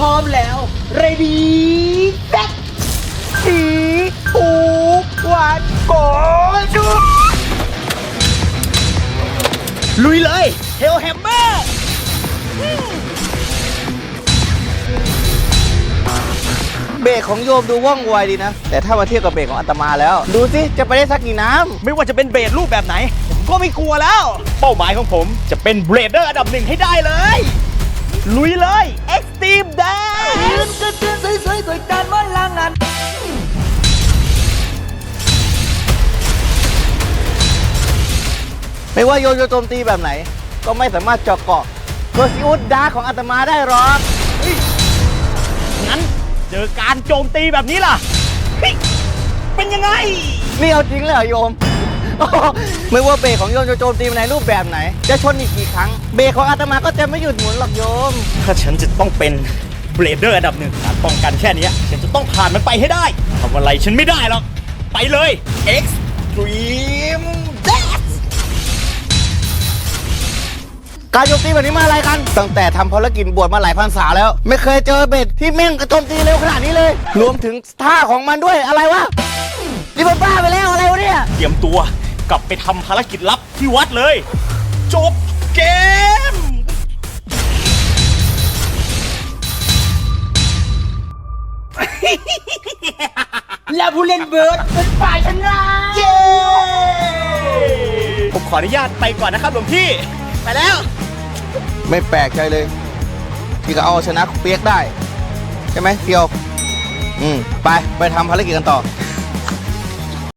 พร้อมแล้ว ready set สีถูกวันโกชุลุยเลยเฮลแฮมเมอร์เบรกของโยมดูว่องไวดีนะ แต่ถ้ามาเทียบกับเบรกของอาตมาแล้ว ดูสิจะไปได้สักกี่น้ไม่ว่าจะเป็นเบรดรูปแบบไหน ผมก็ไม่กลัวแล้ว เป้าหมายของผมจะเป็นเบรดเดอร์อันดับหนึ่งให้ได้เลย ลุยเลย Extreme Dance ำไม่ว่าโยมจะโจมตีแบบไหน ก็ไม่สามารถเจาะเกาะโรซิอุสดาร์กของอาตมาได้หรอกงั้นเจอการโจมตีแบบนี้ล่ะเฮ้ยเป็นยังไง นี่เอาจริงเลยเหรอโยม ไม่ว่าเบรกของโยมจะโจมตีในรูปแบบไหน จะชนอีกกี่ครั้ง เบรกของอาตมาก็จะไม่หยุดหมุนหรอกโยม ถ้าฉันจะต้องเป็น เบรเดอร์อันดับหนึ่งการป้องกันแค่นี้ฉันจะต้องผ่านมันไปให้ได้ทำอะไรฉันไม่ได้หรอก ไปเลย Extreme Dance การโจมตีแบบนี้มาอะไรกัน ตั้งแต่ทำภารกิจบวชมาหลายพรรษาแล้ว ไม่เคยเจอเบ็ดที่แม่งกระโจมตีเร็วขนาดนี้เลย รวมถึงท่าของมันด้วยอะไรวะนี่มันบ้าไปแล้วอะไรวะเนี่ย เตรียมตัวกลับไปทำภารกิจลับที่วัดเลย จบเกม เล่นเบิร์ดเป็นฝ่ายชนะเย้ผมขออนุญาตไปก่อนนะครับหลวงพี่ ไปแล้ว ไม่แปลกใจเลย ที่เขาเอาชนะเปียกได้ ใช่ไหมเฟียว อืม ไป ไปทำภารกิจกันต่อ